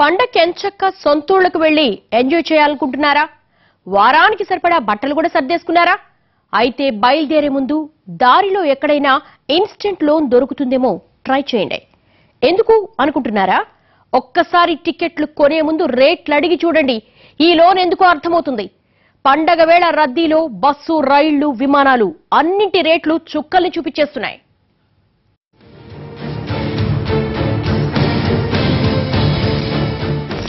పండక్కి ఎంచక్క సొంతూళ్ళకు వెళ్ళి ఎంజాయ్ చేయాలనుకుంటున్నారా? వారానికి సరిపడా బట్టలు కూడా సర్దేసుకున్నారా? అయితే బయలుదేరే ముందు దారిలో ఎక్కడైనా ఇన్స్టెంట్ లోన్ దొరుకుతుందేమో ట్రై చేయండి. ఎందుకు అనుకుంటున్నారా? ఒక్కసారి టికెట్లు కొనే ముందు రేట్లు అడిగి చూడండి. ఈ లోన్ ఎందుకో అర్థమవుతుంది? పండగ వేళ రద్దీలో బస్సు రైళ్ళు విమానాలు అన్నింటి రేట్లు చుక్కల్ని చూపించేస్తున్నాయి.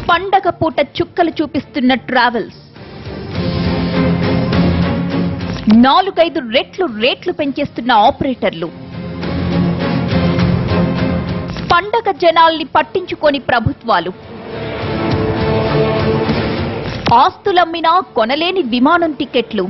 పండగ పూట చుక్కలు చూపిస్తున్న ట్రావెల్స్ నాలుగైదు రెట్లు రేట్లు పెంచేస్తున్న ఆపరేటర్లు. పండగ జనాల్ని పట్టించుకొని ప్రభుత్వాలు. ఆస్తులమ్మినా కొనలేని విమానం టికెట్లు.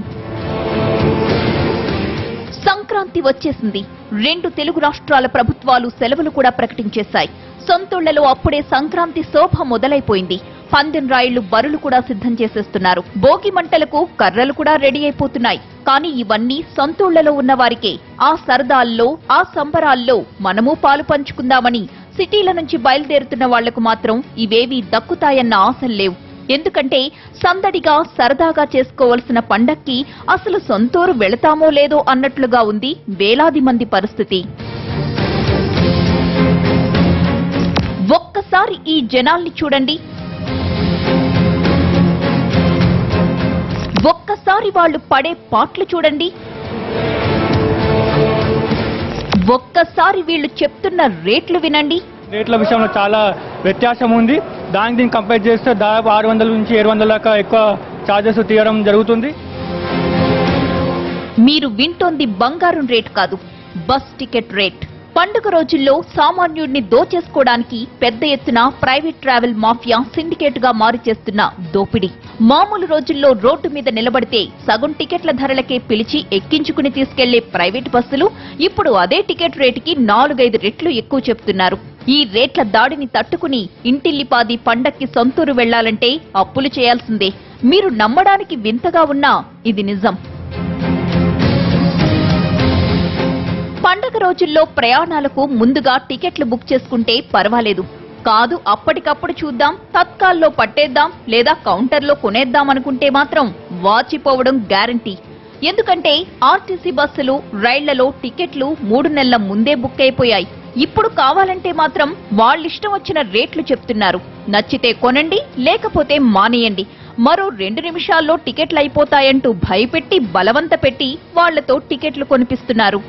సంక్రాంతి వచ్చేసింది. రెండు తెలుగు రాష్ట్రాల ప్రభుత్వాలు సెలవులు కూడా ప్రకటించేశాయి. సొంతూళ్ళలో అప్పుడే సంక్రాంతి శోభ మొదలైపోయింది. పందెం రాయిళ్ళు బరులు కూడా సిద్ధం చేసేస్తున్నారు. భోగి మంటలకు కర్రలు కూడా రెడీ అయిపోతున్నాయి. కానీ ఇవన్నీ సొంతూళ్ళలో ఉన్న వారికే ఆ సరదాల్లో ఆ సంబరాల్లో మనము పాలు పంచుకుందామని సిటీల నుంచి బయలుదేరుతున్న వాళ్ళకు మాత్రం ఇవేవీ దక్కుతాయన్న ఆశలు లేవు. ఎందుకంటే సందడిగా సరదాగా చేసుకోవలసిన పండక్కి అసలు సొంతూరు వెళతామో లేదో అన్నట్లుగా ఉంది వేలాది మంది పరిస్థితి. ఒక్కసారి ఈ జనాల్ని చూడండి. ఒక్కసారి వాళ్ళు పడే పాట్లు చూడండి. ఒక్కసారి వీళ్ళు చెప్తున్న రేట్లు వినండి. రేట్ల విషయంలో చాలా వ్యత్యాసం ఉంది. దానికి దీన్ని కంపేర్ చేస్తే దాదాపు ఆరు వందల నుంచి ఏడు వందల దాకా ఎక్కువ ఛార్జెస్ తీయడం జరుగుతుంది. మీరు వింటోంది బంగారం రేట్ కాదు బస్ టికెట్ రేట్. పండుగ రోజుల్లో సామాన్యుడిని దోచేసుకోవడానికి పెద్ద ఎత్తున ప్రైవేట్ ట్రావెల్ మాఫియా సిండికేట్గా మారి దోపిడీ. మామూలు రోజుల్లో రోడ్డు మీద నిలబడితే సగం టికెట్ల ధరలకే పిలిచి ఎక్కించుకుని తీసుకెళ్ళే ప్రైవేట్ బస్సులు ఇప్పుడు అదే టికెట్ రేటుకి నాలుగైదు రెట్లు ఎక్కువ చెప్తున్నారు. ఈ రేట్ల దాడిని తట్టుకుని ఇంటిల్లిపాది పండక్కి సొంతూరు వెళ్ళాలంటే అప్పులు చేయాల్సిందే. మీరు నమ్మడానికి వింతగా ఉన్నా ఇది నిజం. పండగ రోజుల్లో ప్రయాణాలకు ముందుగా టికెట్లు బుక్ చేసుకుంటే పర్వాలేదు. కాదు అప్పటికప్పుడు చూద్దాం తత్కాల్లో పట్టేద్దాం లేదా కౌంటర్లో కొనేద్దాం అనుకుంటే మాత్రం వాచిపోవడం గ్యారంటీ. ఎందుకంటే ఆర్టీసీ బస్సులు రైళ్ళలో టికెట్లు మూడు నెలల ముందే బుక్ అయిపోయాయి. ఇప్పుడు కావాలంటే మాత్రం వాళ్ళిష్టం వచ్చిన రేట్లు చెప్తున్నారు. నచ్చితే కొనండి లేకపోతే మానేయండి. మరో రెండు నిమిషాల్లో టికెట్లు అయిపోతాయంటూ భయపెట్టి బలవంత పెట్టి వాళ్ళతో టికెట్లు కొనిపిస్తున్నారు.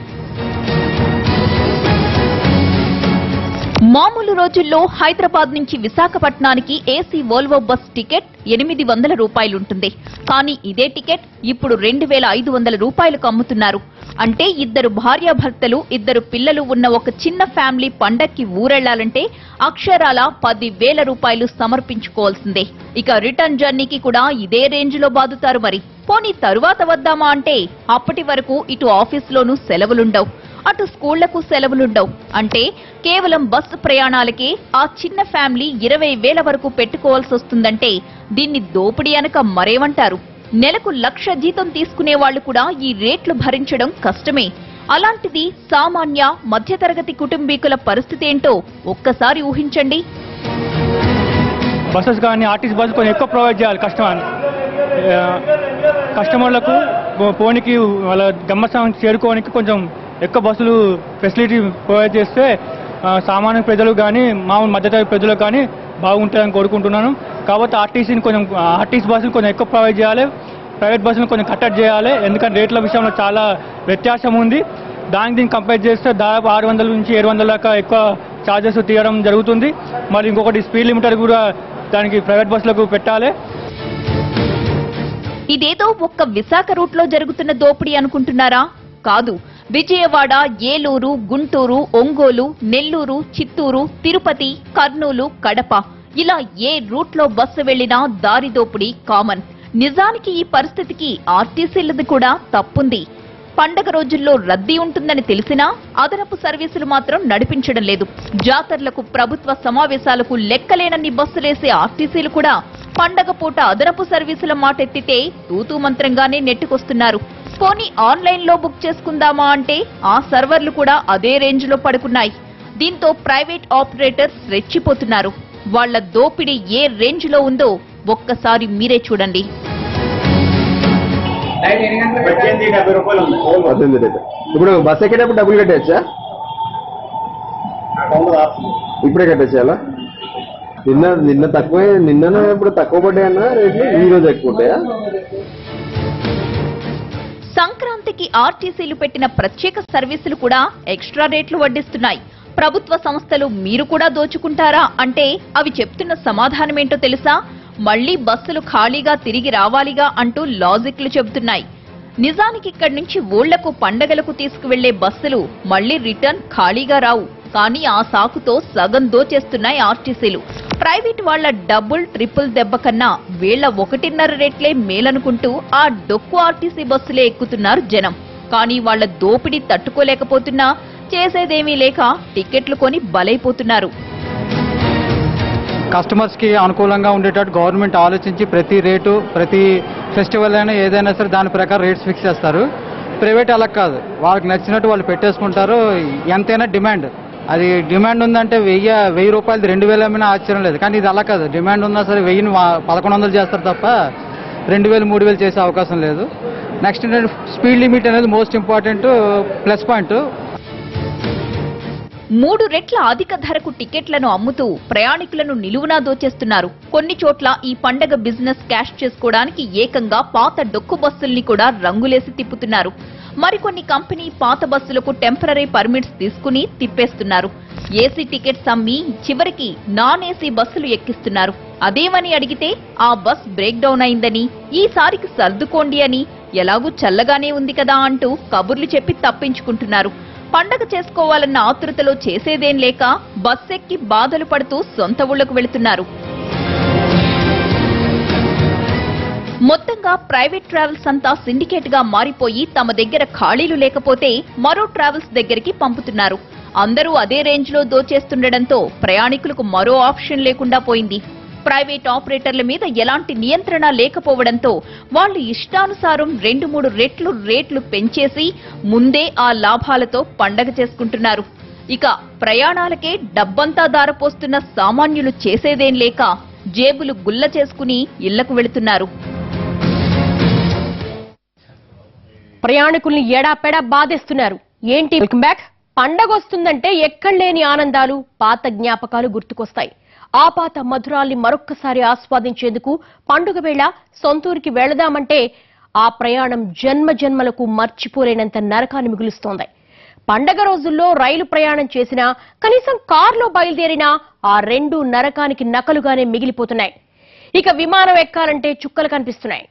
మామూలు రోజుల్లో హైదరాబాద్ నుంచి విశాఖపట్నానికి ఏసీ వోల్వో బస్ టికెట్ ఎనిమిది వందల రూపాయలుంటుంది. కానీ ఇదే టికెట్ ఇప్పుడు రెండు వేల ఐదు వందల రూపాయలకు అమ్ముతున్నారు. అంటే ఇద్దరు భార్యాభర్తలు ఇద్దరు పిల్లలు ఉన్న ఒక చిన్న ఫ్యామిలీ పండక్కి ఊరెళ్ళాలంటే అక్షరాల పది వేల రూపాయలు సమర్పించుకోవాల్సిందే. ఇక రిటర్న్ జర్నీకి కూడా ఇదే రేంజ్లో బాదుతారు మరి. పోనీ తరువాత వద్దామా అంటే అప్పటి వరకు ఇటు ఆఫీస్లోనూ సెలవులుండవు. అటు స్కూళ్ళకు సెలవులుండవు. అంటే కేవలం బస్సు ప్రయాణాలకే ఆ చిన్న ఫ్యామిలీ ఇరవై వేల వరకు పెట్టుకోవాల్సి వస్తుందంటే దీన్ని దోపిడీ అనక మరేమంటారు? నెలకు లక్ష జీతం తీసుకునే వాళ్ళు కూడా ఈ రేట్లు భరించడం కష్టమే. అలాంటిది సామాన్య మధ్యతరగతి కుటుంబీకుల పరిస్థితి ఏంటో ఒక్కసారి ఊహించండి. బస్సెస్ కానీ ఆర్టీసీ బస్సు కొంచెం ఎక్కువ ప్రొవైడ్ చేయాలి కస్టమర్ కస్టమర్లకు పోనీకి వాళ్ళ గమ్మస్థానం చేరుకోవడానికి కొంచెం ఎక్కువ బస్సులు ఫెసిలిటీ ప్రొవైడ్ చేస్తే సామాన్య ప్రజలు కానీ మామూలు మధ్యతరగతి ప్రజలకు కానీ బాగుంటుందని కోరుకుంటున్నాను. కాబట్టి ఆర్టీసీని కొంచెం ఆర్టీసీ బస్సులు కొంచెం ఎక్కువ ప్రొవైడ్ చేయాలి. ప్రైవేట్ బస్సులు కొంచెం కట్టడి చేయాలి. ఎందుకంటే రేట్ల విషయంలో చాలా వ్యత్యాసం ఉంది. దానికి దీన్ని కంపేర్ చేస్తే దాదాపు ఆరు వందల నుంచి ఏడు వందల దాకా ఎక్కువ ఛార్జెస్ తీయడం జరుగుతుంది. మరి ఇంకొకటి స్పీడ్ లిమిటర్ కూడా దానికి ప్రైవేట్ బస్సులకు పెట్టాలి. ఇదేదో ఒక్క విశాఖ రూట్లో జరుగుతున్న దోపిడీ అనుకుంటున్నారా? కాదు. విజయవాడ ఏలూరు గుంటూరు ఒంగోలు నెల్లూరు చిత్తూరు తిరుపతి కర్నూలు కడప. ఇలా ఏ రూట్లో బస్సు వెళ్ళినా దారిదోపిడీ కామన్. నిజానికి ఈ పరిస్థితికి ఆర్టీసీలది కూడా తప్పుంది. పండగ రోజుల్లో రద్దీ ఉంటుందని తెలిసినా అదనపు సర్వీసులు మాత్రం నడిపించడం లేదు. జాతరలకు ప్రభుత్వ సమావేశాలకు లెక్కలేనన్ని బస్సులేసే ఆర్టీసీలు కూడా పండగ పూట అదనపు సర్వీసుల మాటెత్తితే తూతూ మంత్రంగానే నెట్టుకొస్తున్నారు. పోనీ ఆన్లైన్లో బుక్ చేసుకుందామా అంటే ఆ సర్వర్లు కూడా అదే రేంజ్లో పడుకున్నాయి. దీంతో ప్రైవేట్ ఆపరేటర్స్ రెచ్చిపోతున్నారు. వాళ్ళ దోపిడీ ఏ రేంజ్లో ఉందో ఒక్కసారి మీరే చూడండి. ఇప్పుడు బస్ ఎక్కేటప్పుడు డబ్బులు కట్టేయచ్చా? ఇప్పుడే కట్టేసేయాలా? నిన్న నిన్న తక్కువ నిన్న ఇప్పుడు తక్కువ పడ్డాయన్నా రేట్లు ఈ రోజు ఎక్కువ ఉంటాయా? సంక్రాంతికి ఆర్టీసీలు పెట్టిన ప్రత్యేక సర్వీసులు కూడా ఎక్స్ట్రా రేట్లు వడ్డిస్తున్నాయి. ప్రభుత్వ సంస్థలు మీరు కూడా దోచుకుంటారా? అంటే అవి చెప్తున్న సమాధానమేంటో తెలుసా? మళ్ళీ బస్సులు ఖాళీగా తిరిగి రావాలిగా అంటూ లాజిక్లు చెబుతున్నాయి. నిజానికి ఇక్కడి నుంచి ఊళ్ళకు పండగలకు తీసుకువెళ్ళే బస్సులు మళ్ళీ రిటర్న్ ఖాళీగా రావు. కానీ ఆ సాకుతో సగం దోచేస్తున్నాయి ఆర్టీసీలు. ప్రైవేట్ వాళ్ళ డబుల్ ట్రిపుల్ దెబ్బ కన్నా వీళ్ళ ఒకటిన్నర రేట్లే మేలనుకుంటూ ఆ డొక్కు ఆర్టీసీ బస్సులే ఎక్కుతున్నారు జనం. కానీ వాళ్ళ దోపిడీ తట్టుకోలేకపోతున్నా చేసేదేమీ లేక టికెట్లు కొని బలైపోతున్నారు. కస్టమర్స్కి అనుకూలంగా ఉండేటట్టు గవర్నమెంట్ ఆలోచించి ప్రతి రేటు ప్రతి ఫెస్టివల్ అయినా ఏదైనా సరే దాని ప్రకారం రేట్స్ ఫిక్స్ చేస్తారు. ప్రైవేట్ అలా కాదు వాళ్ళకి నచ్చినట్టు వాళ్ళు పెట్టేసుకుంటారు. ఎంతైనా డిమాండ్. అది డిమాండ్ ఉందంటే వెయ్యి వెయ్యి రూపాయలు రెండు వేలు అమ్మినా ఆశ్చర్యం లేదు. కానీ ఇది అలా కాదు. డిమాండ్ ఉన్నా సరే వెయ్యిని పదకొండు వందలు చేస్తారు తప్ప రెండు వేలు మూడు వేలు చేసే అవకాశం లేదు. నెక్స్ట్ ఏంటంటే స్పీడ్ లిమిట్ అనేది మోస్ట్ ఇంపార్టెంట్ ప్లస్ పాయింట్ మూడు రెట్ల అధిక ధరకు టికెట్లను అమ్ముతూ ప్రయాణికులను నిలువునా దోచేస్తున్నారు. కొన్ని చోట్ల ఈ పండగ బిజినెస్ క్యాష్ చేసుకోవడానికి ఏకంగా పాత డొక్కు బస్సుల్ని కూడా రంగులేసి తిప్పుతున్నారు. మరికొన్ని కంపెనీ పాత బస్సులకు టెంపరీ పర్మిట్స్ తీసుకుని తిప్పేస్తున్నారు. ఏసీ టికెట్స్ అమ్మి చివరికి నాన్ ఏసీ బస్సులు ఎక్కిస్తున్నారు. అదేమని అడిగితే ఆ బస్ బ్రేక్ డౌన్ అయిందని ఈసారికి సర్దుకోండి అని ఎలాగూ చల్లగానే ఉంది కదా అంటూ కబుర్లు చెప్పి తప్పించుకుంటున్నారు. పండగ చేసుకోవాలన్న ఆతృతలో చేసేదేం లేక బస్సెక్కి ఎక్కి బాధలు పడుతూ సొంత ఊళ్ళకు వెళుతున్నారు. మొత్తంగా ప్రైవేట్ ట్రావెల్స్ అంతా సిండికేట్గా మారిపోయి తమ దగ్గర ఖాళీలు లేకపోతే మరో ట్రావెల్స్ దగ్గరికి పంపుతున్నారు. అందరూ అదే రేంజ్లో దోచేస్తుండటంతో ప్రయాణికులకు మరో ఆప్షన్ లేకుండా పోయింది. ప్రైవేట్ ఆపరేటర్ల మీద ఎలాంటి నియంత్రణ లేకపోవడంతో వాళ్ళు ఇష్టానుసారం రెండు మూడు రెట్లు రేట్లు పెంచేసి ముందే ఆ లాభాలతో పండగ చేసుకుంటున్నారు. ఇక ప్రయాణాలకే డబ్బంతా దారపోస్తున్న సామాన్యులు చేసేదేం లేక జేబులు గుల్ల చేసుకుని ఇళ్ళకు వెళుతున్నారు. ప్రయాణికుల్ని ఏడాపెడా బాధేస్తున్నారు. ఏంటి? వెల్కమ్ బ్యాక్ పండగ వస్తుందంటే ఎక్కడలేని ఆనందాలు పాత జ్ఞాపకాలు గుర్తుకొస్తాయి. ఆ పాత మధురాల్ని మరొక్కసారి ఆస్వాదించేందుకు పండుగ వేళ సొంతూరికి వెళదామంటే ఆ ప్రయాణం జన్మ జన్మలకు మర్చిపోలేనంత నరకాన్ని మిగులుస్తోంది. పండగ రోజుల్లో రైలు ప్రయాణం చేసినా కనీసం కారులో బయలుదేరినా ఆ రెండు నరకానికి నకలుగానే మిగిలిపోతున్నాయి. ఇక విమానం ఎక్కాలంటే చుక్కలు కనిపిస్తున్నాయి.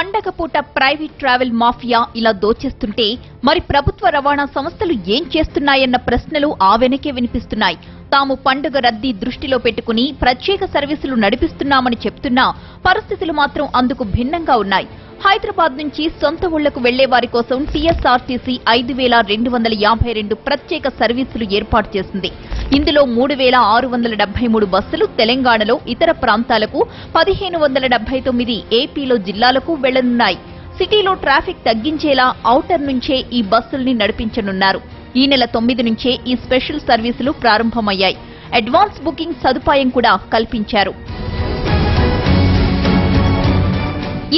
పండగ పూట ప్రైవేట్ ట్రావెల్ మాఫియా ఇలా దోచేస్తుంటే మరి ప్రభుత్వ రవాణా సంస్థలు ఏం చేస్తున్నాయన్న ప్రశ్నలు ఆ వెనకే వినిపిస్తున్నాయి. తాము పండుగ రద్దీ దృష్టిలో పెట్టుకుని ప్రత్యేక సర్వీసులు నడిపిస్తున్నామని చెప్తున్నా పరిస్థితులు మాత్రం అందుకు భిన్నంగా ఉన్నాయి. హైదరాబాద్ నుంచి సొంత ఊళ్ళకు వెళ్ళే వారి కోసం టీఎస్ఆర్టీసీ ఐదు వేల రెండు వందల యాభై రెండు ప్రత్యేక సర్వీసులు ఏర్పాటు చేసింది. ఇందులో మూడు వేల ఆరు వందల డెబ్బై మూడు బస్సులు తెలంగాణలో ఇతర ప్రాంతాలకు పదిహేను వందల డెబ్బై తొమ్మిది ఏపీలో జిల్లాలకు వెళ్ళనున్నాయి. సిటీలో ట్రాఫిక్ తగ్గించేలా ఔటర్ నుంచే ఈ బస్సుల్ని నడిపించనున్నారు. ఈ నెల తొమ్మిది నుంచే ఈ స్పెషల్ సర్వీసులు ప్రారంభమయ్యాయి. అడ్వాన్స్ బుకింగ్ సదుపాయం కూడా కల్పించారు.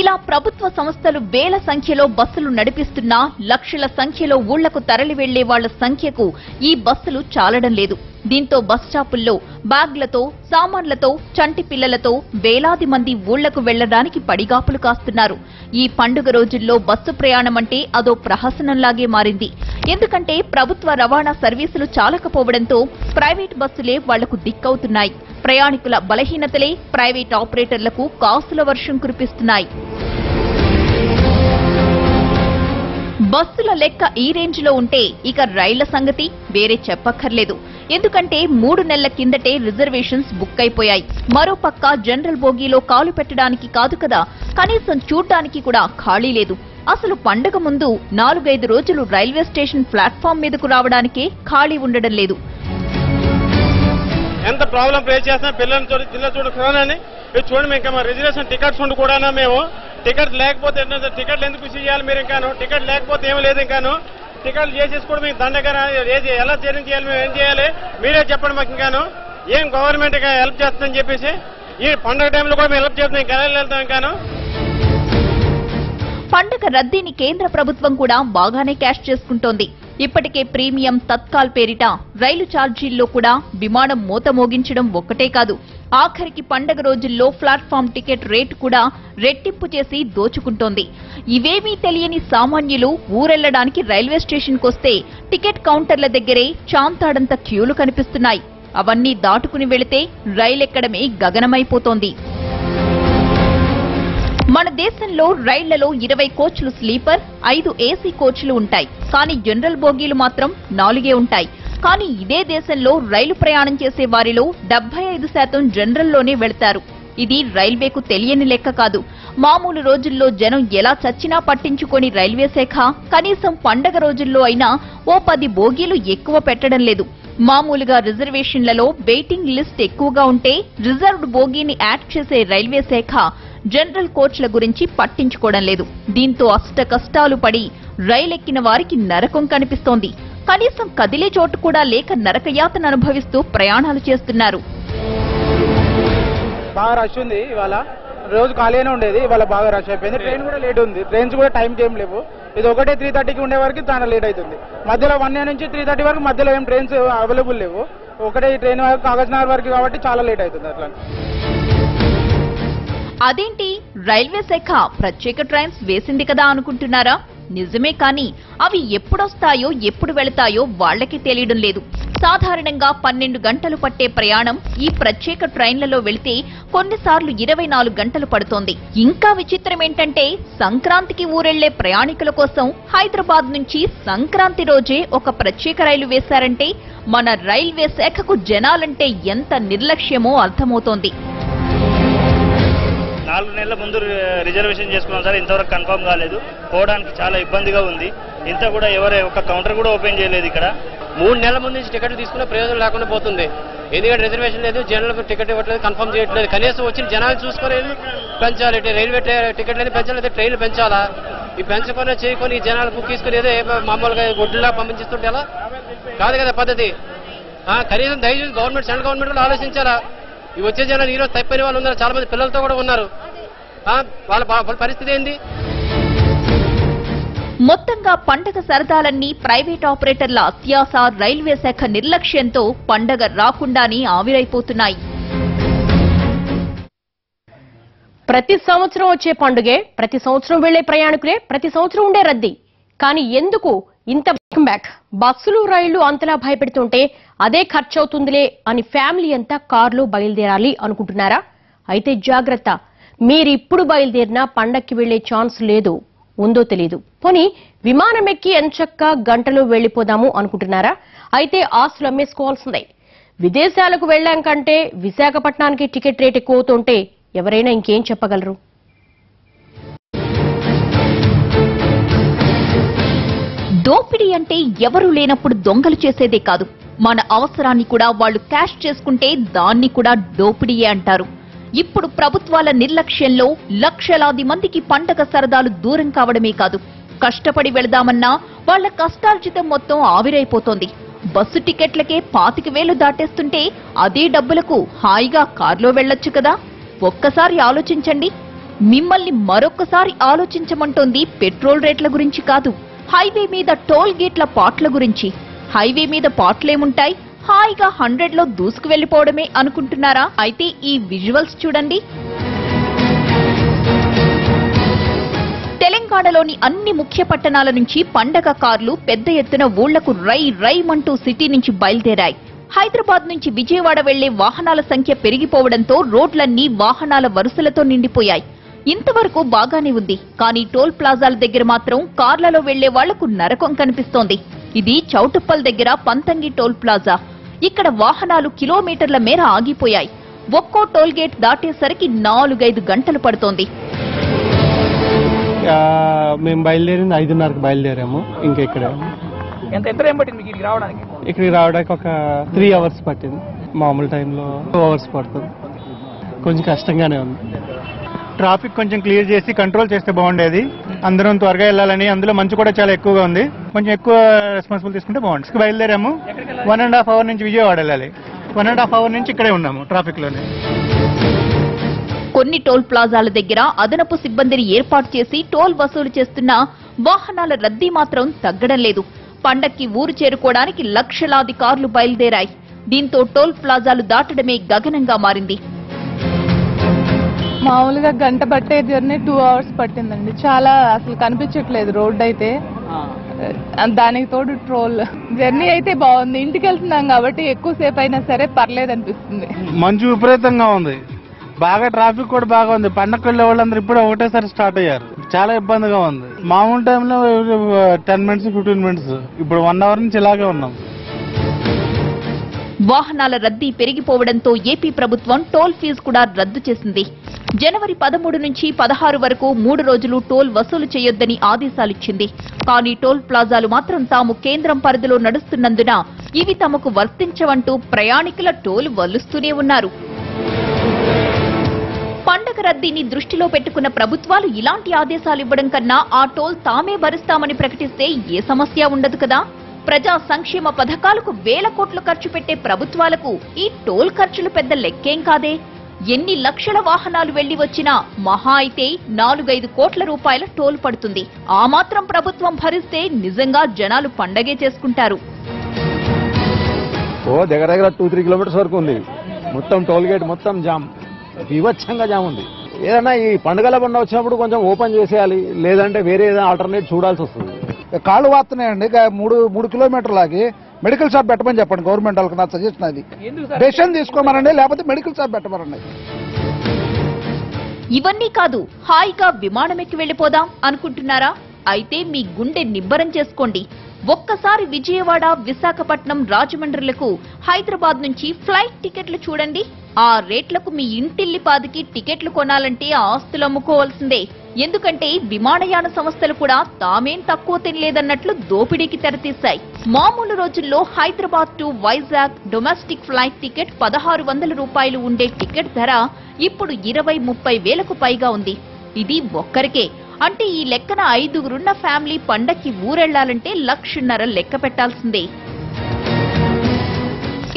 ఇలా ప్రభుత్వ సంస్థలు వేల సంఖ్యలో బస్సులు నడిపిస్తున్నా లక్షల సంఖ్యలో ఊళ్ళకు తరలి వెళ్ళే వాళ్ళ సంఖ్యకు ఈ బస్సులు చాలడం లేదు. దీంతో బస్ స్టాపుల్లో బ్యాగ్లతో సామాన్లతో చంటి పిల్లలతో వేలాది మంది ఊళ్ళకు వెళ్ళడానికి పడిగాపులు కాస్తున్నారు. ఈ పండుగ రోజుల్లో బస్సు ప్రయాణం అంటే అదో ప్రహసనంలాగే మారింది. ఎందుకంటే ప్రభుత్వ రవాణా సర్వీసులు చాలకపోవడంతో ప్రైవేట్ బస్సులే వాళ్ళకు దిక్కవుతున్నాయి. ప్రయాణికుల బలహీనతలే ప్రైవేట్ ఆపరేటర్లకు కాసుల వర్షం కురిపిస్తున్నాయి. బస్సుల లెక్క ఈ రేంజ్లో ఉంటే ఇక రైళ్ళ సంగతి వేరే చెప్పక్కర్లేదు. ఎందుకంటే మూడు నెలల కిందటే రిజర్వేషన్స్ బుక్ అయిపోయాయి. మరోపక్క జనరల్ బోగీలో కాలు పెట్టడానికి కాదు కదా కనీసం చూడ్డానికి కూడా ఖాళీ లేదు. అసలు పండగ ముందు నాలుగైదు రోజులు రైల్వే స్టేషన్ ప్లాట్ఫామ్ మీదకు రావడానికే ఖాళీ ఉండడం లేదు. ఎంత ప్రాబ్లం ఫేస్ చేస్తున్నా పిల్లల్ని చూడ పిల్లలు చూడ మీరు ఇది చూడండి ఇంకా మా రిజర్వేషన్ టికెట్స్ ఉండి కూడా మేము? టికెట్ లేకపోతే టికెట్లు ఎందుకు ఇష్యూ చేయాలి మీరు ఇంకాను? టికెట్ లేకపోతే ఏమీ లేదు ఇంకాను? టికెట్లు చేసేసుకోవడం మీకు దండగర ఏది ఎలా చర్య చేయాలి మేము ఏం చేయాలి? మీరే చెప్పండి మాకు ఇంకాను. ఏం గవర్నమెంట్ హెల్ప్ చేస్తుందని చెప్పేసి ఈ పండగ టైంలో కూడా మేము హెల్ప్ చేస్తున్నాం. ఇంకా వెళ్తాం ఇంకాను? పండగ రద్దీని కేంద్ర ప్రభుత్వం కూడా బాగానే క్యాష్ చేసుకుంటోంది. ఇప్పటికే ప్రీమియం తత్కాల్ పేరిట రైలు ఛార్జీల్లో కూడా విమానం మూత మోగించడం ఒక్కటే కాదు ఆఖరికి పండగ రోజుల్లో ప్లాట్ఫామ్ టికెట్ రేటు కూడా రెట్టింపు చేసి దోచుకుంటోంది. ఇవేమీ తెలియని సామాన్యులు ఊరెళ్ళడానికి రైల్వే స్టేషన్కొస్తే టికెట్ కౌంటర్ల దగ్గరే చాంతాడంత క్యూలు కనిపిస్తున్నాయి. అవన్నీ దాటుకుని వెళితే రైలెక్కడమే గగనమైపోతోంది. మన దేశంలో రైళ్ళలో ఇరవై కోచ్లు స్లీపర్ ఐదు ఏసీ కోచ్లు ఉంటాయి. కానీ జనరల్ బోగీలు మాత్రం నాలుగే ఉంటాయి. కానీ ఇదే దేశంలో రైలు ప్రయాణం చేసే వారిలో డెబ్బై ఐదు శాతం జనరల్లోనే వెళ్తారు. ఇది రైల్వేకు తెలియని లెక్క కాదు. మామూలు రోజుల్లో జనం ఎలా చచ్చినా పట్టించుకొని రైల్వే శాఖ కనీసం పండగ రోజుల్లో అయినా ఓ పది బోగీలు ఎక్కువ పెట్టడం లేదు. మామూలుగా రిజర్వేషన్లలో వెయిటింగ్ లిస్ట్ ఎక్కువగా ఉంటే రిజర్వ్డ్ బోగీని యాడ్ చేసే రైల్వే శాఖ జనరల్ కోచ్ల గురించి పట్టించుకోవడం లేదు. దీంతో అష్ట కష్టాలు పడి రైలెక్కిన వారికి నరకం కనిపిస్తోంది. కనీసం కదిలే చోటు కూడా లేక నరకయాతన అనుభవిస్తూ ప్రయాణాలు చేస్తున్నారు. బాగా రష్ ఉంది ఇవాళ. రోజు ఖాళీగానే ఉండేది ఇవాళ బాగా రష్ అయిపోయింది. ట్రైన్ కూడా లేట్ ఉంది. ట్రైన్స్ కూడా టైంకి ఏం లేవు. ఇది ఒకటే త్రీ థర్టీకి ఉండే వరకు చాలా లేట్ అవుతుంది. మధ్యలో వన్ ఏ నుంచి త్రీ థర్టీ వరకు మధ్యలో ఏం ట్రైన్స్ అవైలబుల్ లేవు. ఒకటే ట్రైన్ వరకు కాగజ్ నగర్ వరకు కాబట్టి చాలా లేట్ అవుతుంది అట్లా. అదేంటి? రైల్వే శాఖ ప్రత్యేక ట్రైన్స్ వేసింది కదా అనుకుంటున్నారా? నిజమే కానీ అవి ఎప్పుడొస్తాయో ఎప్పుడు వెళతాయో వాళ్ళకి తెలియడం లేదు. సాధారణంగా పన్నెండు గంటలు పట్టే ప్రయాణం ఈ ప్రత్యేక ట్రైన్లలో వెళితే కొన్నిసార్లు ఇరవై నాలుగు గంటలు పడుతోంది. ఇంకా విచిత్రం ఏంటంటే సంక్రాంతికి ఊరెళ్ళే ప్రయాణికుల కోసం హైదరాబాద్ నుంచి సంక్రాంతి రోజే ఒక ప్రత్యేక రైలు వేశారంటే మన రైల్వే శాఖకు జనాలంటే ఎంత నిర్లక్ష్యమో అర్థమవుతోంది. నాలుగు నెలల ముందు రిజర్వేషన్ చేసుకున్నాం సార్. ఇంతవరకు కన్ఫర్మ్ కాలేదు. పోవడానికి చాలా ఇబ్బందిగా ఉంది. ఇంత కూడా ఎవరే ఒక కౌంటర్ కూడా ఓపెన్ చేయలేదు ఇక్కడ. మూడు నెలల ముందు నుంచి టికెట్ తీసుకున్న ప్రయోజనం లేకుండా పోతుంది. ఎందుకంటే రిజర్వేషన్ లేదు జనరల్ టికెట్ ఇవ్వట్లేదు కన్ఫర్మ్ చేయట్లేదు. కనీసం వచ్చిన జనాలు చూసుకొని పెంచాలి. రైల్వే ట్రై- టికెట్లని పెంచాలి లేదా ట్రైన్లు పెంచాలా? ఈ పెంచకుండా చేయకొని ఈ జనాలు బుక్ తీసుకుని ఏదో మామూలుగా గుడ్డులా పంపించిస్తుంటే ఎలా? కాదు కదా పద్ధతి. ఆ, కనీసం దయచేసి గవర్నమెంట్ సెంట్రల్ గవర్నమెంట్ కూడా ఆలోచించాలా? ఈ వచ్చే జనాలు ఈరోజు తప్పని వాళ్ళు ఉన్నారు. చాలా మంది పిల్లలతో కూడా ఉన్నారు. వాళ్ళ వాళ్ళ పరిస్థితి ఏంది? మొత్తంగా పండగ సరదాలన్నీ ప్రైవేట్ ఆపరేటర్ల అత్యాస రైల్వే శాఖ నిర్లక్ష్యంతో పండగ రాకుండానే ఆవిరైపోతున్నాయి. ప్రతి సంవత్సరం వచ్చే పండుగే ప్రతి సంవత్సరం వెళ్ళే ప్రయాణికులే ప్రతి సంవత్సరం ఉండే రద్దీ. కానీ ఎందుకు ఇంత బ్యాక్ బస్సులు రైళ్ళు అంతలా భయపెడుతుంటే అదే ఖర్చు అవుతుందిలే అని ఫ్యామిలీ అంతా కారులో బయలుదేరాలి అనుకుంటున్నారా? అయితే జాగ్రత్త. మీరిప్పుడు బయలుదేరినా పండక్కి వెళ్ళే ఛాన్స్ లేదు. ఉందో తెలియదు పోనీ విమానం ఎక్కి ఎంచక్క గంటలో వెళ్ళిపోదాము అనుకుంటున్నారా? అయితే ఆస్తులు అమ్మేసుకోవాల్సిందే. విదేశాలకు వెళ్ళాం కంటే విశాఖపట్నానికి టికెట్ రేట్ ఎక్కువ అవుతుంటే ఎవరైనా ఇంకేం చెప్పగలరు? దోపిడీ అంటే ఎవరు లేనప్పుడు దొంగలు చేసేదే కాదు. మన అవసరాన్ని కూడా వాళ్ళు క్యాష్ చేసుకుంటే దాన్ని కూడా దోపిడీయే అంటారు. ఇప్పుడు ప్రభుత్వాల నిర్లక్ష్యంలో లక్షలాది మందికి పండగ సరదాలు దూరం కావడమే కాదు. కష్టపడి వెళదామన్నా వాళ్ళ కష్టార్జితం మొత్తం ఆవిరైపోతోంది. బస్సు టికెట్లకే పాతిక వేలు దాటేస్తుంటే అదే డబ్బులకు హాయిగా కార్లో వెళ్ళొచ్చు కదా? ఒక్కసారి ఆలోచించండి. మిమ్మల్ని మరొక్కసారి ఆలోచించమంటోంది పెట్రోల్ రేట్ల గురించి కాదు. హైవే మీద టోల్ గేట్ల పాట్ల గురించి. హైవే మీద పాట్లేముంటాయి? హాయిగా హండ్రెడ్లో దూసుకు వెళ్ళిపోవడమే అనుకుంటున్నారా? అయితే ఈ విజువల్స్ చూడండి. తెలంగాణలోని అన్ని ముఖ్య పట్టణాల నుంచి పండగ కార్లు పెద్ద ఎత్తున ఊళ్ళకు రై రైమంటూ సిటీ నుంచి బయలుదేరాయి. హైదరాబాద్ నుంచి విజయవాడ వెళ్ళే వాహనాల సంఖ్య పెరిగిపోవడంతో రోడ్లన్నీ వాహనాల వరుసలతో నిండిపోయాయి. ఇంతవరకు బాగానే ఉంది. కానీ టోల్ ప్లాజాల దగ్గర మాత్రం కార్లలో వెళ్ళే వాళ్ళకు నరకం కనిపిస్తోంది. ఇది చౌటుప్పల్ దగ్గర పంతంగి టోల్ ప్లాజా. ఇక్కడ వాహనాలు కిలోమీటర్ల మేర ఆగిపోయాయి. ఒక్కో టోల్ గేట్ దాటేసరికి నాలుగైదు గంటలు పడుతోంది. ఆ, మేము బయలుదేరింది ఐదున్నరకు బయలుదేరాము ఇంకా ఇక్కడ ఎంత ఎంత టైం పట్టింది మీకు ఇక్కడికి రావడానికి? ఇక్కడికి రావడానికి ఒక త్రీ అవర్స్ పట్టింది. మామూలు టైంలో టూ అవర్స్ పడుతుంది. కొంచెం కష్టంగానే ఉంది. ట్రాఫిక్ కొంచెం క్లియర్ చేసి కంట్రోల్ చేస్తే బాగుండేది. అందరం త్వరగా వెళ్ళాలని. అందులో మంచు కూడా చాలా ఎక్కువగా ఉంది. కొంచెం ఎక్కువ రెస్పాన్సిబుల్ తీసుకుంటే బాగుంటుంది. బయలుదేరాము. వన్ అండ్ హాఫ్ అవర్ నుంచి విజయవాడ వెళ్ళాలి. వన్ అండ్ హాఫ్ అవర్ నుంచి ఇక్కడే ఉన్నాము ట్రాఫిక్లోనే. కొన్ని టోల్ ప్లాజాల దగ్గర అదనపు సిబ్బందిని ఏర్పాటు చేసి టోల్ వసూలు చేస్తున్న వాహనాల రద్దీ మాత్రం తగ్గడం లేదు. పండక్కి ఊరు చేరుకోవడానికి లక్షలాది కార్లు బయలుదేరాయి. దీంతో టోల్ ప్లాజాలు దాటడమే గగనంగా మారింది. మామూలుగా గంట పట్టే జర్నీ టూ అవర్స్ పట్టిందండి. చాలా అసలు కనిపించట్లేదు రోడ్ అయితే. ఆ, దానికి తోడు ట్రోల్. జర్నీ అయితే బాగుంది. ఇంటికి వెళ్తున్నాం కాబట్టి ఎక్కువసేపు అయినా సరే పర్లేదు అనిపిస్తుంది. మంచు విపరీతంగా ఉంది. బాగా ట్రాఫిక్ కూడా బాగా ఉంది. పండగ వెళ్ళే వాళ్ళందరూ ఇప్పుడు ఒకటేసారి స్టార్ట్ అయ్యారు. చాలా ఇబ్బందిగా ఉంది. మామూలు టైంలో టెన్ మినిట్స్ ఫిఫ్టీన్ మినిట్స్ ఇప్పుడు వన్ అవర్ నుంచి ఇలాగే ఉన్నాం. వాహనాల రద్దీ పెరిగిపోవడంతో ఏపీ ప్రభుత్వం టోల్ ఫీజు కూడా రద్దు చేసింది. జనవరి పదమూడు నుంచి పదహారు వరకు మూడు రోజులు టోల్ వసూలు చేయొద్దని ఆదేశాలిచ్చింది. కానీ టోల్ ప్లాజాలు మాత్రం తాము కేంద్రం పరిధిలో నడుస్తున్నందున ఇవి తమకు వర్తించవంటూ ప్రయాణికుల టోల్ వలుస్తూనే ఉన్నారు. పండగ రద్దీని దృష్టిలో పెట్టుకున్న ప్రభుత్వాలు ఇలాంటి ఆదేశాలు ఇవ్వడం కన్నా ఆ టోల్ తామే భరిస్తామని ప్రకటిస్తే ఏ సమస్య ఉండదు కదా? ప్రజా సంక్షేమ పథకాలకు వేల కోట్లు ఖర్చు పెట్టే ప్రభుత్వాలకు ఈ టోల్ ఖర్చులు పెద్ద లెక్కేం కాదే? ఎన్ని లక్షల వాహనాలు వెళ్ళి వచ్చినా మహా అయితే నాలుగైదు కోట్ల రూపాయల టోల్ పడుతుంది. ఆ మాత్రం ప్రభుత్వం భరిస్తే నిజంగా జనాలు పండగే చేసుకుంటారు. ఓ దగ్గర దగ్గర టూ త్రీ కిలోమీటర్స్ వరకు ఉంది. మొత్తం టోల్ గేట్ మొత్తం జామ్. వివచ్చంగా జామ్ ఉంది. ఏదన్నా ఈ పండుగల పండుగ వచ్చినప్పుడు కొంచెం ఓపెన్ చేసేయాలి లేదంటే వేరే ఏదైనా ఆల్టర్నేట్ చూడాల్సి వస్తుంది. కాళ్ళు వాస్తున్నాయండి మూడు మూడు కిలోమీటర్లకి మెడికల్ షాప్ పెట్టమని చెప్పండి గవర్నమెంట్ వాళ్ళకి నా సజెషన్ అది. డెసిషన్ తీసుకోమనండి లేకపోతే మెడికల్ షాప్ పెట్టమనండి. ఇవన్నీ కాదు హాయిగా విమానం ఎక్కి వెళ్ళిపోదాం అనుకుంటున్నారా? అయితే మీ గుండె నిబ్బరం చేసుకోండి. ఒక్కసారి విజయవాడ విశాఖపట్నం రాజమండ్రులకు హైదరాబాద్ నుంచి ఫ్లైట్ టికెట్లు చూడండి. ఆ రేట్లకు మీ ఇంటిల్లిపాదికి టికెట్లు కొనాలంటే ఆస్తులు అమ్ముకోవాల్సిందే. ఎందుకంటే విమానయాన సంస్థలు కూడా తామేం తక్కువ తినలేదన్నట్లు దోపిడీకి తెరతీశాయి. మామూలు రోజుల్లో Hyderabad to Vizag domestic flight ticket పదహారు వందల రూపాయలు ఉండే టికెట్ ధర ఇప్పుడు ఇరవై ముప్పై వేలకు పైగా ఉంది. ఇది ఒక్కరికే. అంటే ఈ లెక్కన ఐదుగురున్న ఫ్యామిలీ పండక్కి ఊరెళ్ళాలంటే లక్షన్నర లెక్క పెట్టాల్సిందే.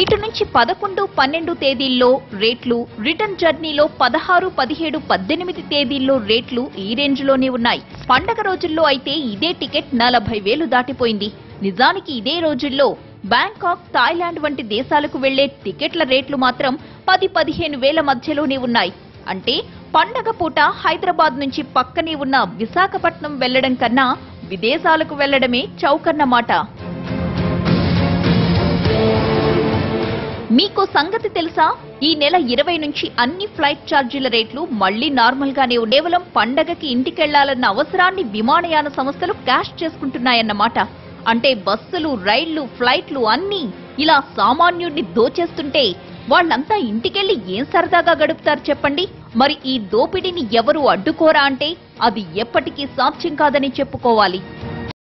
ఇటు నుంచి పదకొండు పన్నెండు తేదీల్లో రేట్లు రిటర్న్ జర్నీలో పదహారు పదిహేడు పద్దెనిమిది తేదీల్లో రేట్లు ఈ రేంజ్లోనే ఉన్నాయి. పండగ రోజుల్లో అయితే ఇదే టికెట్ నలభై వేలు దాటిపోయింది. నిజానికి ఇదే రోజుల్లో బ్యాంకాక్ థాయిలాండ్ వంటి దేశాలకు వెళ్ళే టికెట్ల రేట్లు మాత్రం పది పదిహేను వేల మధ్యలోనే ఉన్నాయి. అంటే పండగ పూట హైదరాబాద్ నుంచి పక్కనే ఉన్న విశాఖపట్నం వెళ్ళడం కన్నా విదేశాలకు వెళ్ళడమే చౌకన్నమాట. మీకు సంగతి తెలుసా? ఈ నెల ఇరవై నుంచి అన్ని ఫ్లైట్ ఛార్జీల రేట్లు మళ్ళీ నార్మల్ గానే కేవలం పండగకి ఇంటికెళ్ళాలన్న అవసరాన్ని విమానయాన సంస్థలు క్యాష్ చేసుకుంటున్నాయన్నమాట. అంటే బస్సులు రైళ్ళు ఫ్లైట్లు అన్నీ ఇలా సామాన్యుడిని దోచేస్తుంటే వాళ్ళంతా ఇంటికెళ్ళి ఏం సరదాగా గడుపుతారు చెప్పండి? మరి ఈ దోపిడీని ఎవరు అడ్డుకోరా అంటే అది ఎప్పటికీ సాధ్యం కాదని చెప్పుకోవాలి.